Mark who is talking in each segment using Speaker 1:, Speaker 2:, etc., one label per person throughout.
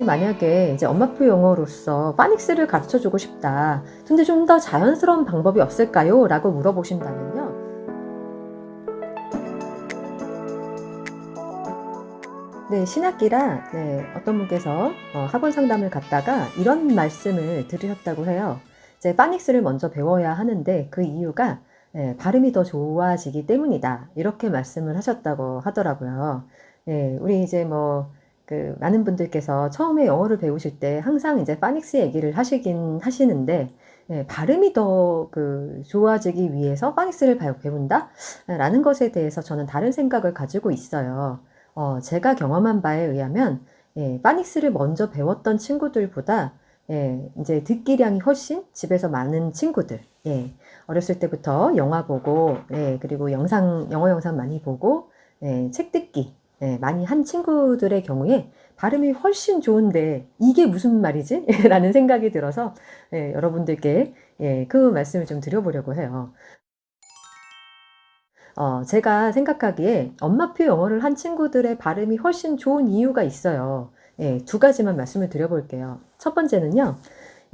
Speaker 1: 만약에 이제 엄마표 영어로서 파닉스를 가르쳐 주고 싶다. 근데 좀 더 자연스러운 방법이 없을까요? 라고 물어보신다면요. 네, 신학기라 네, 어떤 분께서 어, 학원 상담을 갔다가 이런 말씀을 들으셨다고 해요. 이제 파닉스를 먼저 배워야 하는데 그 이유가 예, 발음이 더 좋아지기 때문이다. 이렇게 말씀을 하셨다고 하더라고요. 예, 우리 이제 뭐, 그, 많은 분들께서 처음에 영어를 배우실 때 항상 이제 파닉스 얘기를 하시긴 하시는데, 예, 발음이 더 그, 좋아지기 위해서 파닉스를 배- 배운다? 라는 것에 대해서 저는 다른 생각을 가지고 있어요. 어, 제가 경험한 바에 의하면, 예, 파닉스를 먼저 배웠던 친구들보다, 예, 이제 듣기량이 훨씬 집에서 많은 친구들, 예, 어렸을 때부터 영화 보고, 예, 그리고 영상, 영어 영상 많이 보고, 예, 책 듣기, 예, 많이 한 친구들의 경우에 발음이 훨씬 좋은데, 이게 무슨 말이지? 라는 생각이 들어서, 예, 여러분들께, 예, 그 말씀을 좀 드려보려고 해요. 어, 제가 생각하기에 엄마표 영어를 한 친구들의 발음이 훨씬 좋은 이유가 있어요. 예, 두 가지만 말씀을 드려볼게요. 첫 번째는요,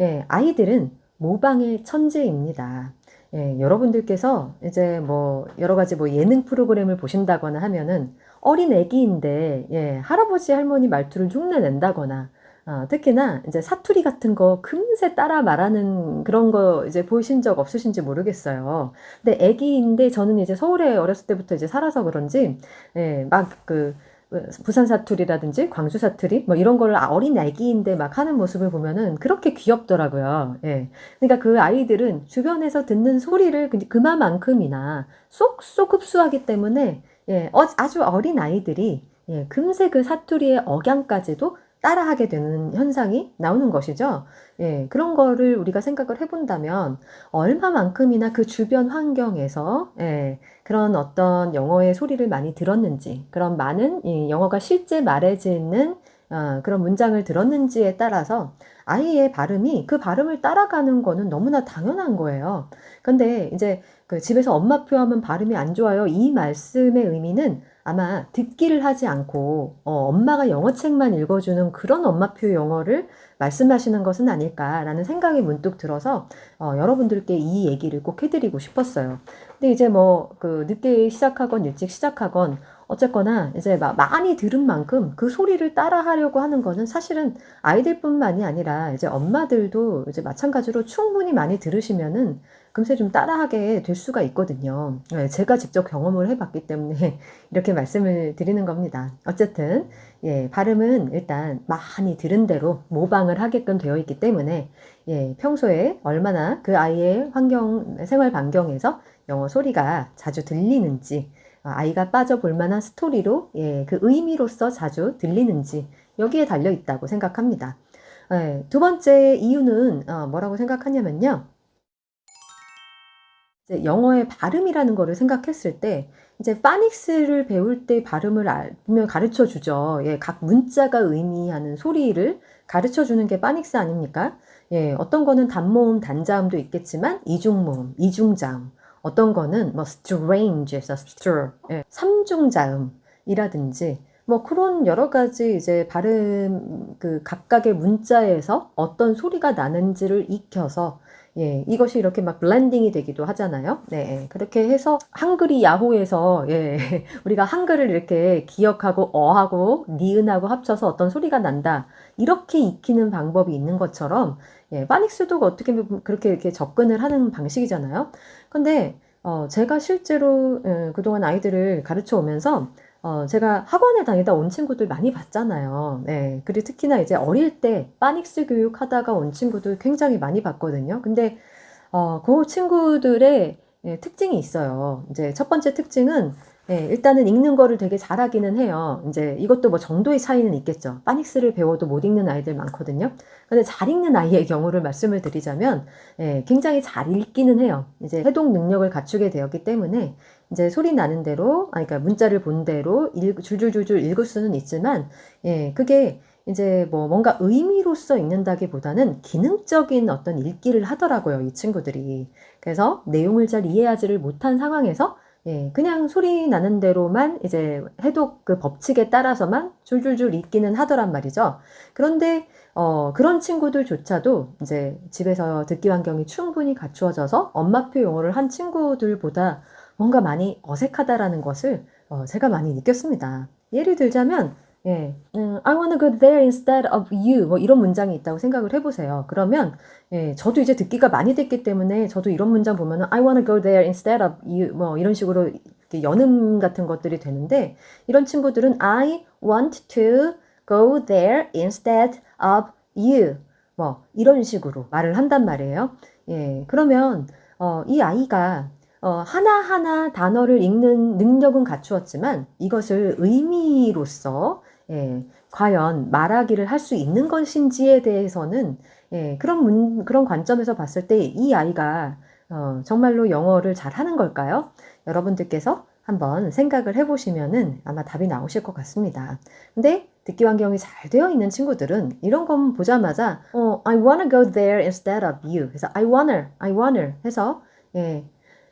Speaker 1: 예, 아이들은 모방의 천재입니다. 예, 여러분들께서 이제 뭐 여러 가지 뭐 예능 프로그램을 보신다거나 하면은 어린 애기인데 예, 할아버지 할머니 말투를 흉내 낸다거나 어, 특히나 이제 사투리 같은 거 금세 따라 말하는 그런 거 이제 보신 적 없으신지 모르겠어요. 근데 애기인데 저는 이제 서울에 어렸을 때부터 이제 살아서 그런지 예, 막그 부산 사투리라든지 광주 사투리 뭐 이런 걸 어린 애기인데 막 하는 모습을 보면은 그렇게 귀엽더라고요. 예. 그러니까 그 아이들은 주변에서 듣는 소리를 그- 그만큼이나 쏙쏙 흡수하기 때문에 예, 어- 아주 어린 아이들이 예, 금세 그 사투리의 억양까지도 따라하게 되는 현상이 나오는 것이죠. 예, 그런 거를 우리가 생각을 해본다면 얼마만큼이나 그 주변 환경에서 예, 그런 어떤 영어의 소리를 많이 들었는지, 그런 많은 이 영어가 실제 말해지는 어, 그런 문장을 들었는지에 따라서 아이의 발음이 그 발음을 따라가는 거는 너무나 당연한 거예요. 근데 이제 그 집에서 엄마표 하면 발음이 안 좋아요. 이 말씀의 의미는 아마 듣기를 하지 않고 어, 엄마가 영어책만 읽어주는 그런 엄마표 영어를 말씀하시는 것은 아닐까라는 생각이 문득 들어서 어, 여러분들께 이 얘기를 꼭 해드리고 싶었어요. 근데 이제 뭐 그 늦게 시작하건 일찍 시작하건 어쨌거나 이제 막 많이 들은 만큼 그 소리를 따라 하려고 하는 거는 사실은 아이들뿐만이 아니라 이제 엄마들도 이제 마찬가지로 충분히 많이 들으시면은 금세 좀 따라하게 될 수가 있거든요. 네, 제가 직접 경험을 해봤기 때문에 이렇게 말씀을 드리는 겁니다. 어쨌든 예, 발음은 일단 많이 들은 대로 모방을 하게끔 되어 있기 때문에 예, 평소에 얼마나 그 아이의 환경, 생활 반경에서 영어 소리가 자주 들리는지, 아, 아이가 빠져볼 만한 스토리로, 예, 그 의미로서 자주 들리는지, 여기에 달려 있다고 생각합니다. 예, 두 번째 이유는 어, 뭐라고 생각하냐면요. 영어의 발음이라는 거를 생각했을 때, 이제 파닉스를 배울 때 발음을 알- 분명 가르쳐 주죠. 예, 각 문자가 의미하는 소리를 가르쳐 주는 게 파닉스 아닙니까? 예, 어떤 거는 단모음, 단자음도 있겠지만 이중모음, 이중자음, 어떤 거는 뭐 strange에서 stir, 예, 삼중자음이라든지 뭐 그런 여러 가지 이제 발음 그 각각의 문자에서 어떤 소리가 나는지를 익혀서 예, 이것이 이렇게 막 블렌딩이 되기도 하잖아요. 네, 그렇게 해서 한글이 야호에서 예, 우리가 한글을 이렇게 기억하고 어하고 니은하고 합쳐서 어떤 소리가 난다. 이렇게 익히는 방법이 있는 것처럼 예, 파닉스도 어떻게 그렇게 이렇게 접근을 하는 방식이잖아요. 근데 어, 제가 실제로 예, 그동안 아이들을 가르쳐 오면서 어, 제가 학원에 다니다 온 친구들 많이 봤잖아요. 네. 그리고 특히나 이제 어릴 때 파닉스 교육 하다가 온 친구들 굉장히 많이 봤거든요. 근데 어, 그 친구들의 예, 특징이 있어요. 이제 첫 번째 특징은 예, 일단은 읽는 거를 되게 잘하기는 해요. 이제 이것도 뭐 정도의 차이는 있겠죠. 파닉스를 배워도 못 읽는 아이들 많거든요. 근데 잘 읽는 아이의 경우를 말씀을 드리자면 예, 굉장히 잘 읽기는 해요. 이제 해독 능력을 갖추게 되었기 때문에 이제 소리 나는 대로, 아니, 그러니까 문자를 본 대로 읽, 줄줄줄줄 읽을 수는 있지만, 예, 그게 이제 뭐 뭔가 의미로서 읽는다기보다는 기능적인 어떤 읽기를 하더라고요, 이 친구들이. 그래서 내용을 잘 이해하지를 못한 상황에서 예, 그냥 소리 나는 대로만 이제 해독 그 법칙에 따라서만 줄줄줄 읽기는 하더란 말이죠. 그런데 어, 그런 친구들조차도 이제 집에서 듣기 환경이 충분히 갖추어져서 엄마표 영어를 한 친구들보다 뭔가 많이 어색하다라는 것을 어, 제가 많이 느꼈습니다. 예를 들자면, 예, 음, I wanna go there instead of you. 뭐 이런 문장이 있다고 생각을 해보세요. 그러면, 예, 저도 이제 듣기가 많이 됐기 때문에 저도 이런 문장 보면은 I wanna go there instead of you. 뭐 이런 식으로 연음 같은 것들이 되는데, 이런 친구들은 I want to go there instead of you. 뭐 이런 식으로 말을 한단 말이에요. 예, 그러면, 어, 이 아이가 어, 하나하나 단어를 읽는 능력은 갖추었지만 이것을 의미로서 예, 과연 말하기를 할 수 있는 것인지에 대해서는 예, 그런 문, 그런 관점에서 봤을 때 이 아이가 어, 정말로 영어를 잘하는 걸까요? 여러분들께서 한번 생각을 해보시면은 아마 답이 나오실 것 같습니다. 근데 듣기 환경이 잘 되어 있는 친구들은 이런 건 보자마자 어, I wanna go there instead of you. 그래서 I wanna, I wanna 해서 예,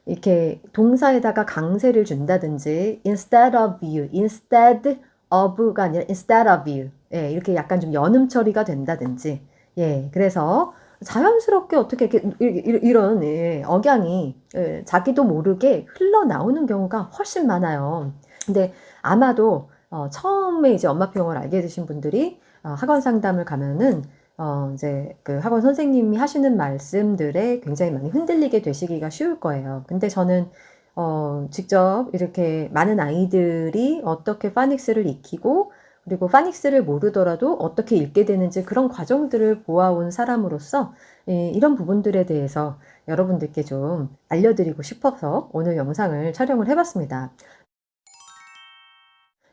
Speaker 1: 이렇게 동사에다가 강세를 준다든지 instead of you, instead of가 아니라 instead of you. 예, 이렇게 약간 좀 연음 처리가 된다든지. 예, 그래서 자연스럽게 어떻게 이렇게 이런 예, 억양이 예, 자기도 모르게 흘러나오는 경우가 훨씬 많아요. 근데 아마도 어, 처음에 이제 영어를 알게 되신 분들이 어, 학원 상담을 가면은 어, 이제 그 학원 선생님이 하시는 말씀들에 굉장히 많이 흔들리게 되시기가 쉬울 거예요. 근데 저는 어, 직접 이렇게 많은 아이들이 어떻게 파닉스를 익히고 그리고 파닉스를 모르더라도 어떻게 읽게 되는지 그런 과정들을 보아온 사람으로서 예, 이런 부분들에 대해서 여러분들께 좀 알려드리고 싶어서 오늘 영상을 촬영을 해봤습니다.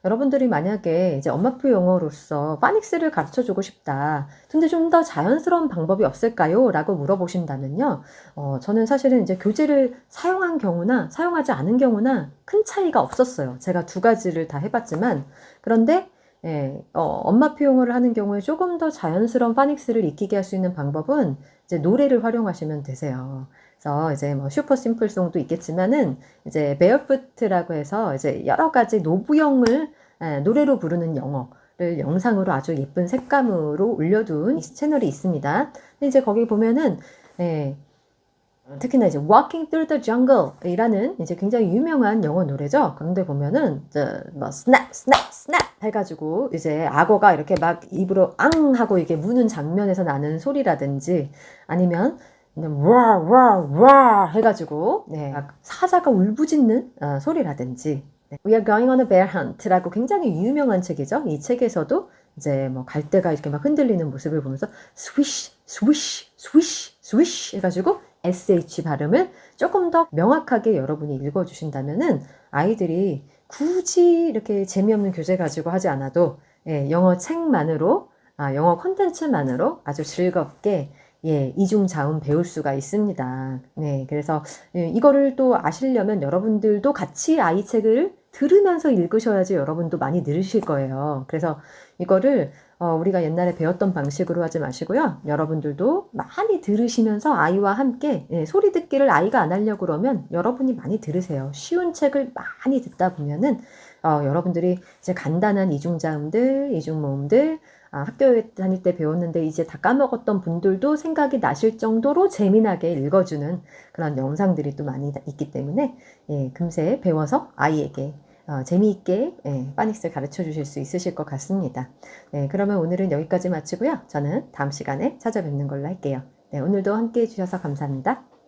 Speaker 1: 여러분들이 만약에 이제 엄마표 영어로서 파닉스를 가르쳐 주고 싶다. 근데 좀 더 자연스러운 방법이 없을까요? 라고 물어보신다면요. 어, 저는 사실은 이제 교재를 사용한 경우나 사용하지 않은 경우나 큰 차이가 없었어요. 제가 두 가지를 다 해봤지만. 그런데 예, 어, 엄마표 영어를 하는 경우에 조금 더 자연스러운 파닉스를 익히게 할 수 있는 방법은 이제 노래를 활용하시면 되세요. 그래서 이제 뭐 슈퍼 심플송도 있겠지만은 이제 베어푸트라고 해서 이제 여러 가지 노부영을 예, 노래로 부르는 영어를 영상으로 아주 예쁜 색감으로 올려둔 이 채널이 있습니다. 근데 이제 거기 보면은 예, 특히나 이제 Walking Through the Jungle 이라는 이제 굉장히 유명한 영어 노래죠. 그런데 보면은 뭐 snap, snap, snap 해가지고 이제 악어가 이렇게 막 입으로 앙 하고 이게 무는 장면에서 나는 소리라든지 아니면 와와와 해가지고 네, 막 사자가 울부짖는 어, 소리라든지 네. We are going on a bear hunt라고 굉장히 유명한 책이죠. 이 책에서도 이제 뭐 갈대가 이렇게 막 흔들리는 모습을 보면서 swish, swish, swish, swish 해가지고 sh 발음을 조금 더 명확하게 여러분이 읽어주신다면은 아이들이 굳이 이렇게 재미없는 교재 가지고 하지 않아도 예, 영어 책만으로 아, 영어 콘텐츠만으로 아주 즐겁게 예, 이중 자음 배울 수가 있습니다. 네, 그래서 예, 이거를 또 아시려면 여러분들도 같이 아이 책을 들으면서 읽으셔야지 여러분도 많이 늘으실 거예요. 그래서 이거를 어, 우리가 옛날에 배웠던 방식으로 하지 마시고요. 여러분들도 많이 들으시면서 아이와 함께 예, 소리 듣기를 아이가 안 하려고 그러면 여러분이 많이 들으세요. 쉬운 책을 많이 듣다 보면은 어, 여러분들이 이제 간단한 이중자음들, 이중모음들 아, 학교에 다닐 때 배웠는데 이제 다 까먹었던 분들도 생각이 나실 정도로 재미나게 읽어주는 그런 영상들이 또 많이 있기 때문에 예, 금세 배워서 아이에게 어, 재미있게 예, 파닉스를 가르쳐 주실 수 있으실 것 같습니다. 네, 그러면 오늘은 여기까지 마치고요. 저는 다음 시간에 찾아뵙는 걸로 할게요. 네, 오늘도 함께 해주셔서 감사합니다.